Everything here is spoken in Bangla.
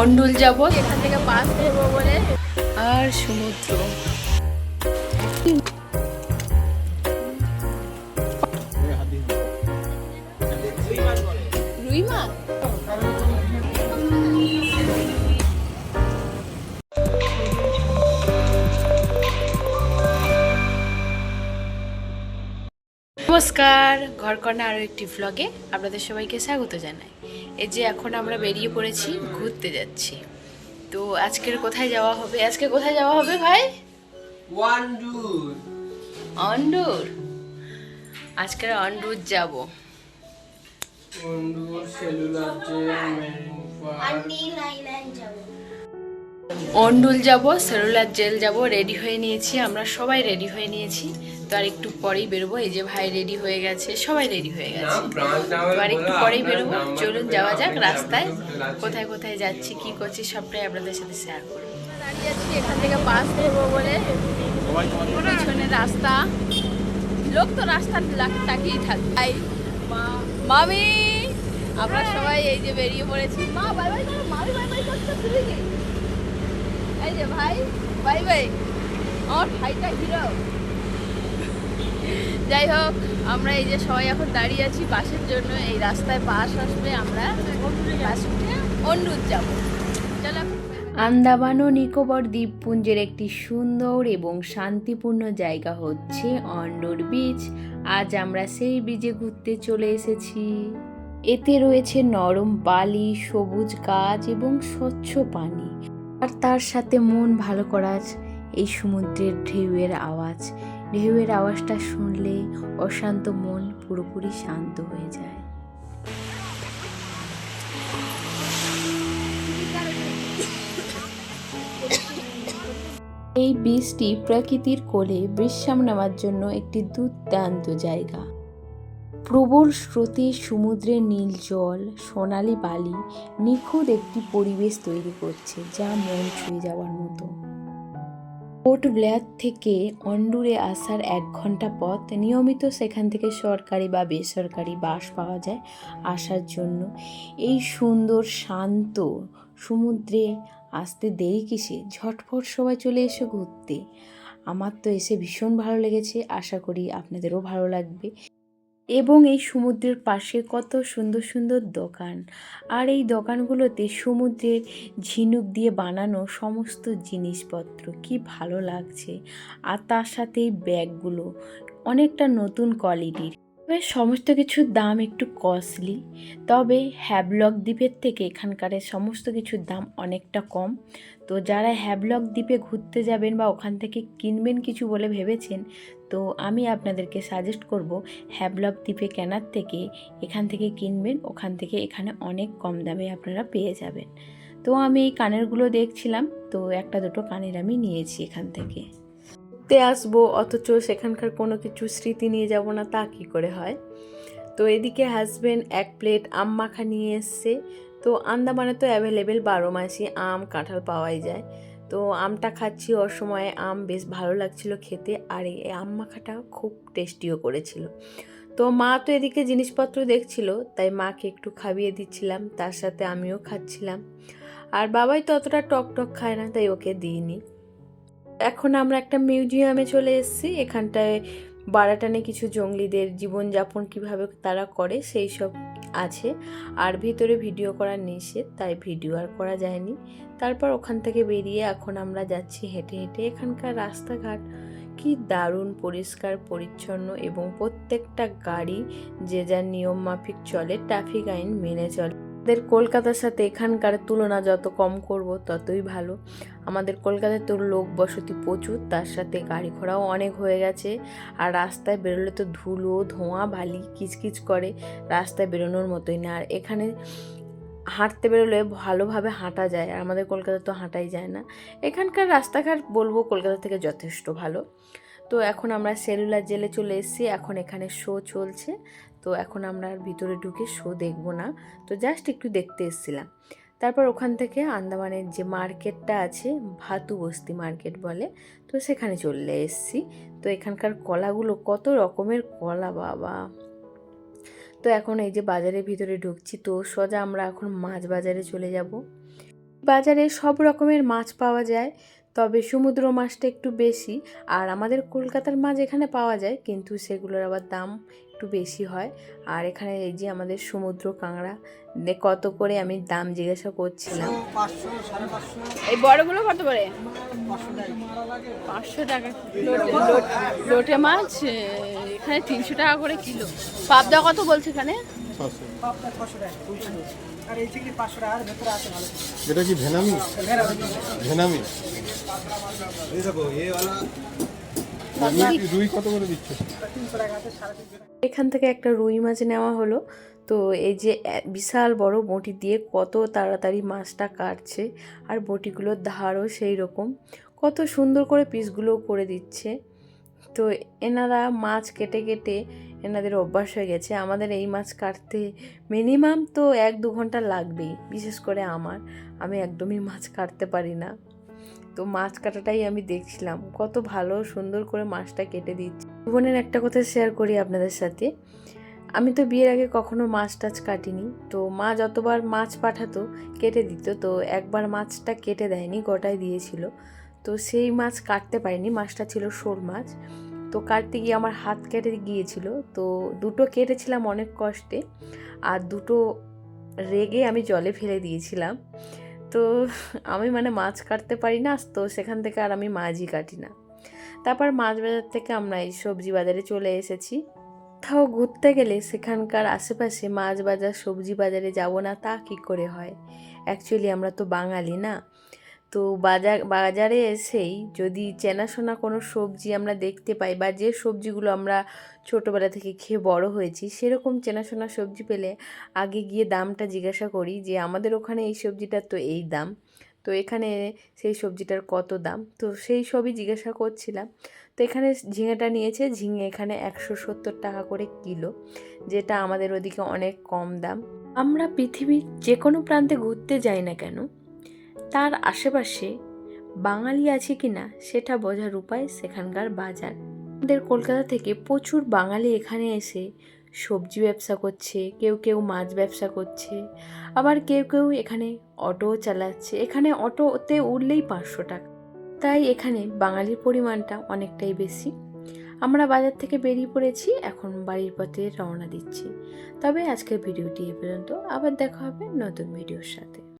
অন্ডুল যাব এখান থেকে বাস ধরবো বলে। আর সমুদ্র। রুই মাছ? নমস্কার ঘরকন্যা আরও একটি ভ্লগে আপনাদের সবাইকে স্বাগত জানাই। এই যে এখন আমরা বেরিয়ে পড়েছি ঘুরতে যাচ্ছি। তো আজকের কোথায় যাওয়া হবে? আজকে কোথায় যাওয়া হবে ভাই? ওয়ান্ডুর। অন্ডুর? আজকে অন্ডুর যাব। ওয়ান্ডুর সেলুলার জেল অন্ডুল যাব সেলুলার জেল যাব রেডি হয়ে নিয়েছি। আমরা সবাই রেডি হয়ে নিয়েছি। তো আর একটু পরেই বেরোবো। এই যে ভাই রেডি হয়ে গেছে সবাই রেডি হয়ে গেছে। তো আর একটু পরেই বেরোবো। চলুন যাওয়া যাক রাস্তায়। কোথায় কোথায় যাচ্ছি কি করছি সবটাই আপনাদের সাথে শেয়ার করব। দাঁড়িয়ে আছি এখান থেকে বাস ধরবো বলে পিছনে রাস্তা। লোক তো রাস্তা তাকিয়েই থাকবে তাই মা- মামি আমরা সবাই এই যে বেরিয়ে পড়েছি। মা বাই বাই করো মামি বাই বাই করতে তুমি কি? এই যে ভাই বাই বাই। আমার ভাইটা হিরো। যাই হোক, আমরা এই যে সবাই এখন দাঁড়িয়ে আছি বাসের জন্য, এই রাস্তায় বাস আসবে আমরা। বাস উঠে অন্যুর যাব আন্দামান ও নিকোবর দ্বীপপুঞ্জের একটি সুন্দর এবং শান্তিপূর্ণ জায়গা হচ্ছে অন্ডোর বিচ আজ আমরা সেই বিচে ঘুরতে চলে এসেছি। এতে রয়েছে নরম বালি, সবুজ গাছ এবং স্বচ্ছ পানি। আর তার সাথে মন ভালো করার এই সমুদ্রের ঢেউয়ের আওয়াজ। ঢেউয়ের আওয়াজটা শুনলে অশান্ত মন পুরোপুরি শান্ত হয়ে যায়। এই বীজটি প্রকৃতির কোলে বিশ্রাম নেওয়ার জন্য একটি দুর্দান্ত জায়গা। প্রবল স্রোতে সমুদ্রের নীল জল, সোনালি বালি নিখুঁত একটি পরিবেশ তৈরি করছে যা মন ছুঁয়ে যাওয়ার মতো। পোর্ট ব্লেয়ার থেকে অন্ডুরে আসার এক ঘণ্টা পথ নিয়মিত সেখান থেকে সরকারি বা বেসরকারি বাস পাওয়া যায় আসার জন্য। এই সুন্দর, শান্ত সমুদ্রে আসতে দেরি কিসে? ঝটফট সবাই চলে এসো ঘুরতে। আমার তো এসে ভীষণ ভালো লেগেছে। আশা করি আপনাদেরও ভালো লাগবে। এবং এই সমুদ্রের পাশে কত সুন্দর সুন্দর দোকান। আর এই দোকানগুলোতে সমুদ্রের ঝিনুক দিয়ে বানানো সমস্ত জিনিসপত্র। কি ভালো লাগছে। আর তার সাথে ব্যাগগুলো। অনেকটা নতুন কোয়ালিটির তবে সমস্ত কিছুর দাম একটু কস্টলি। তবে হ্যাবলক দ্বীপের থেকে এখানকার সমস্ত কিছুর দাম অনেকটা কম। তো যারা হ্যাবলক দ্বীপে ঘুরতে যাবেন বা ওখান থেকে কিনবেন কিছু বলে ভেবেছেন, তো আমি আপনাদেরকে সাজেস্ট করব হ্যাবলক দ্বীপে কেনার থেকে এখান থেকে কিনবেন, ওখান থেকে এখানে অনেক কম দামে আপনারা পেয়ে যাবেন। তো আমি এই কানেরগুলো দেখছিলাম, তো একটা দুটো কানের আমি নিয়েছি এখান থেকে। ঘুরতে আসব, অথচ সেখানকার কোনো কিছু স্মৃতি নিয়ে যাব না, তা কী করে হয়? তো এদিকে হাজবেন্ড এক প্লেট আম মাখা নিয়ে এসছে। তো আন্দামানে তো অ্যাভেলেবেল বারো মাসই আম, কাঁঠাল পাওয়াই যায়। তো আমটা খাচ্ছি ওর সময়, আম বেশ ভালো লাগছিল খেতে, আর এই আম মাখাটা খুব টেস্টিও করেছিল। তো মা তো এদিকে জিনিসপত্র দেখছিল, তাই মাকে একটু খাবিয়ে দিচ্ছিলাম, তার সাথে আমিও খাচ্ছিলাম। আর বাবাই তো অতটা টক টক খায় না, তাই ওকে দিইনি। এখন আমরা একটা মিউজিয়ামে চলে এসেছি। এখানটায় বারাটানে কিছু জঙ্গলিদের জীবনযাপন কীভাবে তারা করে সেই সব আছে। আর ভিতরে ভিডিও করা নিষেধ, তাই ভিডিও আর করা যায়নি। তারপর ওখান থেকে বেরিয়ে এখন আমরা যাচ্ছি হেঁটে হেঁটে। এখানকার রাস্তাঘাট কি দারুণ, পরিষ্কার, পরিচ্ছন্ন এবং প্রত্যেকটা গাড়ি যে যার নিয়ম মাফিক চলে, ট্রাফিক আইন মেনে চলে। আমাদের কলকাতার সাথে এখানকার তুলনা যত কম করব, ততই ভালো। আমাদের কলকাতায় তো লোক বসতি প্রচুর, তার সাথে গাড়ি ঘোড়াও অনেক হয়ে গেছে। আর রাস্তায় বেরোলে তো ধুলো, ধোঁয়া, বালি কিচকিচ করে রাস্তায় বেরোনোর মতোই না। আর এখানে হাঁটতে বেরোলে ভালোভাবে হাঁটা যায়, আর আমাদের কলকাতায় তো হাঁটাই যায় না। এখানকার রাস্তাঘাট বলব কলকাতা থেকে যথেষ্ট ভালো। তো এখন আমরা সেলুলার জেলে চলে এসেছি। এখন এখানে শো চলছে। তো এখন আমরা ভিতরে ঢুকে শো দেখব না। তো জাস্ট একটু দেখতে এসেছিলাম। তারপর ওখান থেকে আন্দামানের যে মার্কেটটা আছে, ভাতু বস্তি মার্কেট বলে, তো সেখানে চলে এসেছি। তো এখানকার কলাগুলো কত রকমের কলা, বাবা। তো এখন এই যে বাজারের ভিতরে ঢুকছি, তো সোজা আমরা এখন মাছ বাজারে চলে যাব। বাজারে সব রকমের মাছ পাওয়া যায়। তবে সমুদ্র মাছটা একটু বেশি, আর আমাদের কলকাতার মাছ এখানে পাওয়া যায়, কিন্তু সেগুলোর আবার দাম একটু বেশি হয়। আর এখানে এই যে আমাদের সমুদ্র কাঁকড়া দে কত করে আমি দাম জিজ্ঞাসা করছিলাম। এই বড়গুলো কত করে? পাঁচশো টাকা লোটে মাছ এখানে তিনশো টাকা করে কিলো। পাবদা কত বলছে এখানে? পাপটা ছশো টাকা দুইশো আর এই চিংড়ি পাঁচশো টাকা আর ভেতরে আছে ভালো। এটা কি ভেনামি? ভেনামি। রুই কত করে দিচ্ছে? এখান থেকে একটা রুই মাছ নেওয়া হলো। তো এই যে বিশাল বড় বটি দিয়ে কত তাড়াতাড়ি মাছটা কাটছে আর বটিগুলোর ধারও সেই রকম। কত সুন্দর করে পিসগুলো করে দিচ্ছে। তো এনারা মাছ কেটে কেটে এনাদের অভ্যাস হয়ে গেছে। আমাদের এই মাছ কাটতে মিনিমাম তো এক দু ঘণ্টা লাগবেই বিশেষ করে আমার। আমি একদমই মাছ কাটতে পারি না। তো মাছ কাটাটাই আমি দেখছিলাম। কত ভালো সুন্দর করে মাছটা কেটে দিচ্ছে। জীবনের একটা কথা শেয়ার করি আপনাদের সাথে। আমি তো বিয়ের আগে কখনো মাছ টাছ কাটিনি। তো মা যতবার মাছ পাঠাতো, কেটে দিত। তো একবার মাছটা কেটে দেয়নি, গোটায় দিয়েছিল। তো সেই মাছ কাটতে পারিনি। মাছটা ছিল শোল মাছ। তো কাটতে গিয়ে আমার হাত কেটে গিয়েছিল। তো দুটো কেটেছিলাম অনেক কষ্টে। আর দুটো রেগে আমি জলে ফেলে দিয়েছিলাম। তো আমি মানে মাছ কাটতে পারি না, তো সেখান থেকে আর আমি মাছই কাটি না। তারপর মাছ বাজার থেকে আমরা এই সবজি বাজারে চলে এসেছি। তাও ঘুরতে গেলে সেখানকার আশেপাশে মাছ বাজার, সবজি বাজারে যাব না, তা কি করে হয়? অ্যাকচুয়ালি আমরা তো বাঙালি না। তো বাজার, বাজারে এসেই যদি চেনাশোনা কোনো সবজি আমরা দেখতে পাই বা যে সবজিগুলো আমরা ছোটোবেলা থেকে খেয়ে বড় হয়েছি, সেরকম চেনাশোনা সবজি পেলে আগে গিয়ে দামটা জিজ্ঞাসা করি যে, আমাদের ওখানে এই সবজিটার তো এই দাম, তো এখানে সেই সবজিটার কত দাম? তো সেই সবই জিজ্ঞাসা করছিলাম। তো এখানে ঝিঙেটা নিয়েছে, ঝিঙে এখানে একশো সত্তর টাকা করে কিলো, যেটা আমাদের ওদিকে অনেক কম দাম। আমরা পৃথিবীর যে কোনো প্রান্তে ঘুরতে যাই না কেন তার আশেপাশে বাঙালি আছে কি না, সেটা বোঝার উপায় সেখানকার বাজার। আমাদের কলকাতা থেকে প্রচুর বাঙালি এখানে এসে সবজি ব্যবসা করছে, কেউ কেউ মাছ ব্যবসা করছে, আবার কেউ কেউ এখানে অটো চালাচ্ছে। এখানে অটোতে উঠলেই পাঁচশো টাকা। তাই এখানে বাঙালির পরিমাণটা অনেকটাই বেশি। আমরা বাজার থেকে বেরিয়ে পড়েছি, এখন বাড়ির পথে রওনা দিচ্ছি। তবে আজকের ভিডিওটি এ পর্যন্ত। আবার দেখা হবে নতুন ভিডিওর সাথে।